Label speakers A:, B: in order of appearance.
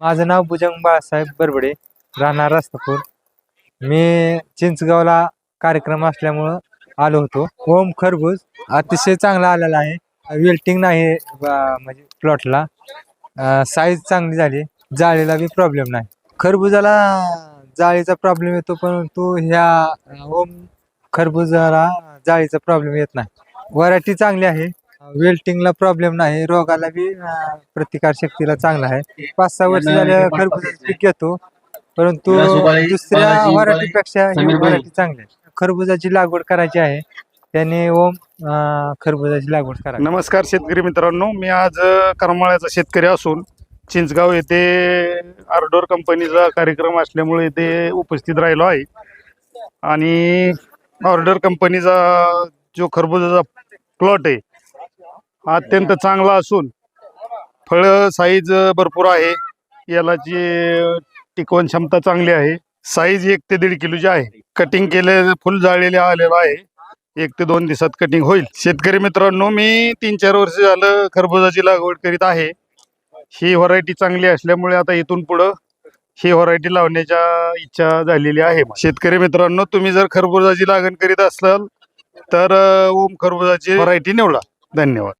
A: माझं नाव भुजंग बाळासाहेब बरबडे राहणार रस्तापूर. मी चिंचगावला कार्यक्रम असल्यामुळं आलो होतो. ओम खरबूज अतिशय चांगला आलेला आहे. वेल्टिंग नाही म्हणजे प्लॉटला. साईज चांगली झाली. जाळीला बी प्रॉब्लेम नाही. खरबुजाला जाळीचा प्रॉब्लेम येतो परंतु ह्या ओम खरबुजाला जाळीचा प्रॉब्लेम येत नाही. व्हरायटी चांगली आहे. वेल्टिंगला प्रॉब्लेम नाही. रोगाला बी प्रतिकार शक्तीला चांगला आहे. पाच सहा वर्ष झालं खरबुजाचं पीक घेतो. परंतु दुसऱ्या व्हरायटीपेक्षा ही व्हरायटी चांगली आहे. खरबुजाची लागवड करायची आहे. त्याने ओम खरबुजाची लागवड करावी.
B: नमस्कार शेतकरी मित्रांनो. मी आज करमाळ्याचा शेतकरी असून चिंचगाव येथे आर्डोर कंपनीचा कार्यक्रम असल्यामुळे येथे उपस्थित राहिलो आहे. आणि ऑर्डर कंपनीचा जो खरबुजाचा प्लॉट आहे अत्यंत चांगला असून फळ साईज भरपूर आहे. याला जी टिकवण क्षमता चांगली आहे. साईज एक ते दीड किलोची आहे. कटिंग केले फुल जाळलेले आलेलं आहे. एक ते दोन दिवसात कटिंग होईल. शेतकरी मित्रांनो मी तीन चार वर्ष झालं खरबुजाची लागवड करीत आहे. ही व्हरायटी चांगली असल्यामुळे आता इथून पुढं ही व्हरायटी लावण्याच्या इच्छा झालेली आहे. शेतकरी मित्रांनो तुम्ही जर खरबुजाची लागण करीत असाल तर ओम खरबुजाची व्हरायटी निवडा. धन्यवाद.